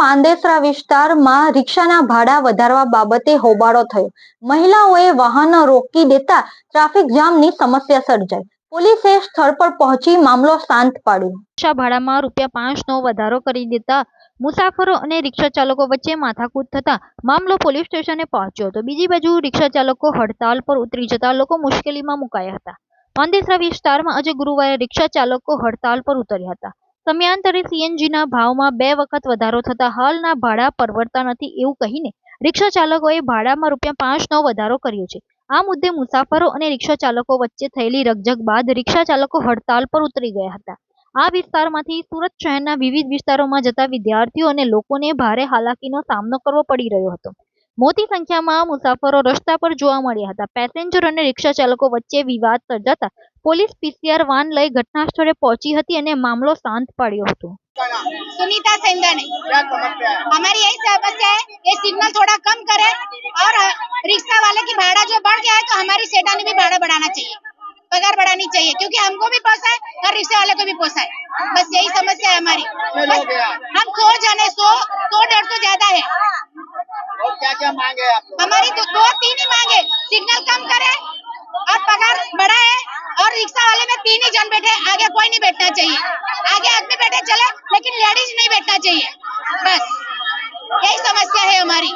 પાંદેસરા વિસ્તારમાં રિક્ષાના ભાડા વધારવા બાબતે હોબાળો થયો. મહિલાઓએ વાહનો રોકી દેતા ટ્રાફિક જામની સમસ્યા સર્જાઈ. પોલીસે સ્થળ પર પહોંચી મામલો શાંત પાડ્યો. રિક્ષા ભાડામાં રૂપિયા પાંચનો વધારો કરી દેતા મુસાફરો અને રિક્ષા ચાલકો વચ્ચે માથાકૂટ થતા મામલો પોલીસ સ્ટેશને પહોંચ્યો હતો બીજી બાજુ રિક્ષા ચાલકો હડતાલ પર ઉતરી જતા લોકો મુશ્કેલીમાં મુકાયા હતા. પાંદેસરા વિસ્તારમાં આજે ગુરુવારે રિક્ષા ચાલકો હડતાલ પર ઉતર્યા હતા. સમયાંતરે સીએનજીના ભાવમાં બે વખત વધારો થતા હાલના ભાડા પરવડતા નથી એવું કહીને રિક્ષા ચાલકોએ ભાડામાં રૂપિયા પાંચનો વધારો કર્યો છે. આ મુદ્દે મુસાફરો અને રિક્ષા ચાલકો વચ્ચે થયેલી રકઝક બાદ રિક્ષા ચાલકો હડતાલ પર ઉતરી ગયા હતા. આ વિસ્તારમાંથી સુરત શહેરના વિવિધ વિસ્તારોમાં જતા વિદ્યાર્થીઓ અને લોકોને ભારે હાલાકીનો સામનો કરવો પડી રહ્યો હતો. મોટી સંખ્યામાં મુસાફરો રસ્તા પર જોવા મળ્યા હતા પેસેન્જર અને રિક્ષા ચાલકો વચ્ચે વિવાદ સર્જાતા પોલીસ પીસીઆર વાન લઈ ઘટના સ્થળે પહોંચી હતી અને મામલો શાંત પાડ્યો હતો सुनीता सेंदन है क्या समस्या है हमारी यही समस्या है ये सिग्नल थोड़ा कम करे और रिक्शा वाले की भाड़ा जो बढ़ गया है तो हमारी सेटा ने भी भाड़ा बढ़ाना चाहिए पगार बढ़ानी चाहिए क्योंकि हमको भी पोसाए और रिक्शा वाले को भी पोसाए बस यही समस्या है हमारी कितने लोग हैं आप? हम खो जाने सौ सौ डेढ़ सौ ज्यादा है और क्या क्या मांगे आप हमारी तो दो तीन ही मांगे। सिग्नल कम करे और पगार बढ़ाए और रिक्शा वाले में तीन ही जन बैठे, आगे कोई नहीं बैठना चाहिए। आगे आदमी बैठे चले, लेकिन लेडीज़ नहीं बैठना चाहिए। बस, यही समस्या है हमारी।